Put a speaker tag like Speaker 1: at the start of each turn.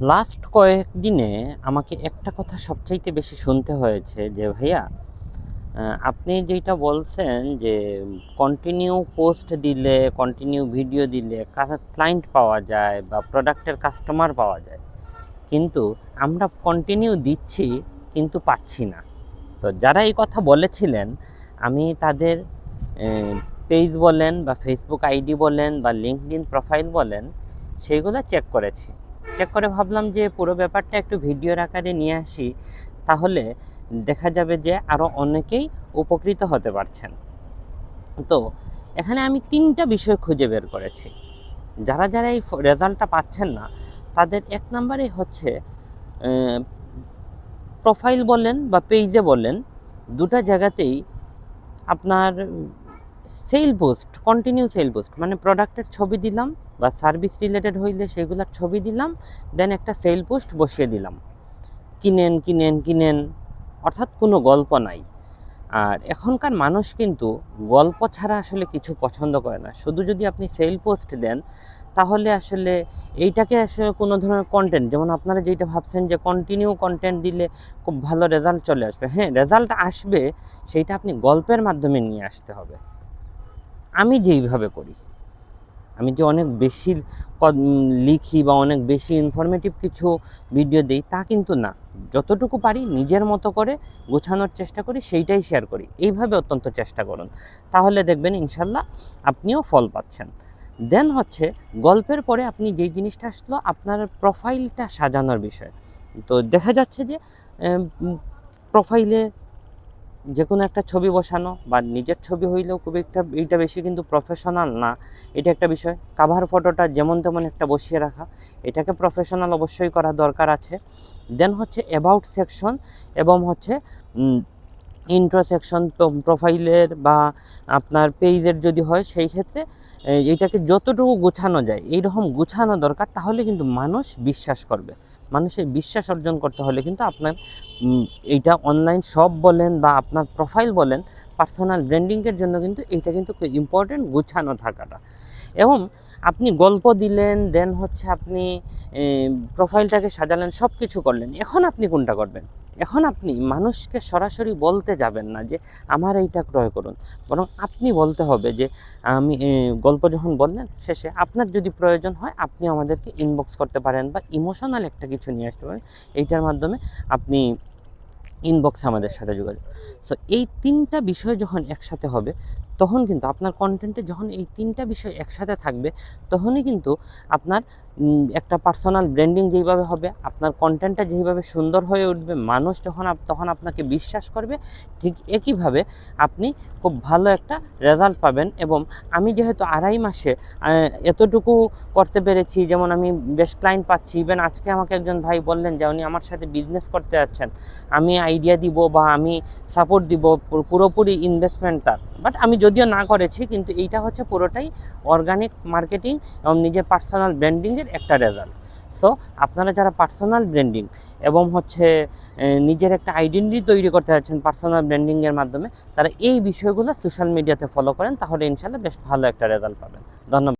Speaker 1: Last কয়েকদিনে আমাকে একটা কথা সবচাইতে বেশি শুনতে হয়েছে যে, ভাইয়া আপনি যেটা বলছেন যে কন্টিনিউ পোস্ট দিলে কন্টিনিউ ভিডিও দিলে ক্লায়েন্ট পাওয়া যায় বা প্রোডাক্টের কাস্টমার পাওয়া যায়। কিন্তু আমরা কন্টিনিউ দিচ্ছি, কিন্তু পাচ্ছি না। তো যারা এই কথা বলেছিলেন, আমি তাদের পেজ বলেন বা ফেসবুক আইডি বলেন বা লিঙ্কডিন প্রোফাইল বলেন, সেইগুলো চেক করেছি। চেক করে ভাবলাম যে পুরো ব্যাপারটা একটু ভিডিওর আকারে নিয়ে আসি, তাহলে দেখা যাবে যে আরও অনেকেই উপকৃত হতে পারছেন। তো, এখানে আমি তিনটা বিষয় খুঁজে বের করেছি। যারা যারা এই রেজাল্টটা পাচ্ছেন না, তাদের এক নম্বরে হচ্ছে প্রোফাইল বলেন বা পেজে বলেন, দুটা জায়গাতেই আপনার sell post continue sell post মানে প্রোডাক্টের ছবি দিলাম বা সার্ভিস রিলেটেড হইলে সেগুলোর ছবি দিলাম দেন একটা সেল পোস্ট বসিয়ে দিলাম। কিনেন কিনেন কিনেন, অর্থাৎ কোনো গল্প নাই। আর এখনকার মানুষ কিন্তু গল্প ছাড়া আসলে কিছু পছন্দ করে না। শুধু যদি আপনি সেল পোস্ট দেন, তাহলে আসলে এইটাকে আসলে কোনো ধরনের কন্টেন্ট যেমন আপনারা যেটা ভাবছেন যে কন্টিনিউ কন্টেন্ট দিলে খুব ভালো রেজাল্ট চলে আসবে। হ্যাঁ রেজাল্ট আসবে, সেইটা আপনি গল্পের মাধ্যমে নিয়ে আসতে হবে। আমি যেইভাবে করি। আমি যে অনেক বেশি লিখি বা অনেক বেশি ইনফরমেটিভ কিছু ভিডিও দিই, তা কিন্তু না। যতটুকু পারি নিজের মতো করে গোছানোর চেষ্টা করি, সেইটাই শেয়ার করি। এইভাবে অত্যন্ত চেষ্টা করুন। তাহলে দেখবেন ইনশাল্লাহ আপনিও ফল পাচ্ছেন। দেন হচ্ছে গল্পের পরে আপনি যেই জিনিসটা আসলো, আপনার প্রোফাইলটা সাজানোর বিষয়। তো দেখা যাচ্ছে যে প্রোফাইলে যে কোনো একটা ছবি বসানো বা নিজের ছবি হইলেও খুব একটা, এইটা বেশি কিন্তু প্রফেশনাল না। এটা একটা বিষয়। কাভার ফটোটা যেমন তেমন একটা বসিয়ে রাখা। এটাকে প্রফেশনাল অবশ্যই করা দরকার আছে। দেন হচ্ছে অ্যাবাউট সেকশন এবং হচ্ছে ইন্ট্রো সেকশন প্রোফাইলের বা আপনার পেজের যদি হয় সেই ক্ষেত্রে এইটাকে যতটুকু গোছানো যায়, এইরকম গোছানো দরকার, তাহলে কিন্তু মানুষ বিশ্বাস করবে। মানুষের বিশ্বাস অর্জন করতে হলে কিন্তু আপনার এইটা অনলাইন শপ বলেন বা আপনার প্রোফাইল বলেন পার্সোনাল ব্র্যান্ডিংয়ের জন্য কিন্তু এইটা কিন্তু ইম্পর্টেন্ট গুছানো থাকাটা। এবং আপনি গল্প দিলেন দেন হচ্ছে আপনি প্রোফাইলটাকে সাজালেন সব কিছু করলেন। এখন আপনি কোনটা করবেন? এখন আপনি মানুষকে সরাসরি বলতে যাবেন না যে, আমার এইটা ক্রয় করুন। বরং আপনি বলতে হবে যে, আমি গল্প যখন বললেন, শেষে আপনার যদি প্রয়োজন হয়, আপনি আমাদেরকে ইনবক্স করতে পারেন বা ইমোশনাল একটা কিছু নিয়ে আসতে পারেন। এইটার মাধ্যমে আপনি ইনবক্সে আমাদের সাথে যোগাযোগ। তো এই তিনটা বিষয় যখন একসাথে হবে তখন কিন্তু আপনার কন্টেন্টে যখন এই তিনটা বিষয় একসাথে থাকবে, তখনই কিন্তু আপনার একটা পার্সোনাল ব্র্যান্ডিং যেইভাবে হবে, আপনার কন্টেন্টটা যেইভাবে সুন্দর হয়ে উঠবে, মানুষ যখন তখন আপনাকে বিশ্বাস করবে, ঠিক একইভাবে আপনি খুব ভালো একটা রেজাল্ট পাবেন এবং আমি যেহেতু আড়াই মাসে এতটুকু করতে পেরেছি, যেমন আমি বেশ ক্লায়েন্ট পাচ্ছি ইভেন আজকে আমাকে একজন ভাই বললেন যে উনি আমার সাথে বিজনেস করতে যাচ্ছেন, আমি আইডিয়া দিব বা আমি সাপোর্ট দিব পুরোপুরি ইনভেস্টমেন্ট তার বাট আমি যদিও না করেছি, কিন্তু এইটা হচ্ছে পুরোটাই অর্গানিক মার্কেটিং এবং নিজের পার্সোনাল ব্র্যান্ডিংয়ের একটা রেজাল্ট সো আপনারা যারা পার্সোনাল ব্র্যান্ডিং এবং হচ্ছে নিজের একটা আইডেন্টিটি তৈরি করতে যাচ্ছেন পার্সোনাল ব্র্যান্ডিংয়ের মাধ্যমে, তারা এই বিষয়গুলো সোশ্যাল মিডিয়াতে ফলো করেন, তাহলে ইনশাল্লাহ বেশ ভালো একটা রেজাল্ট পাবেন। ধন্যবাদ।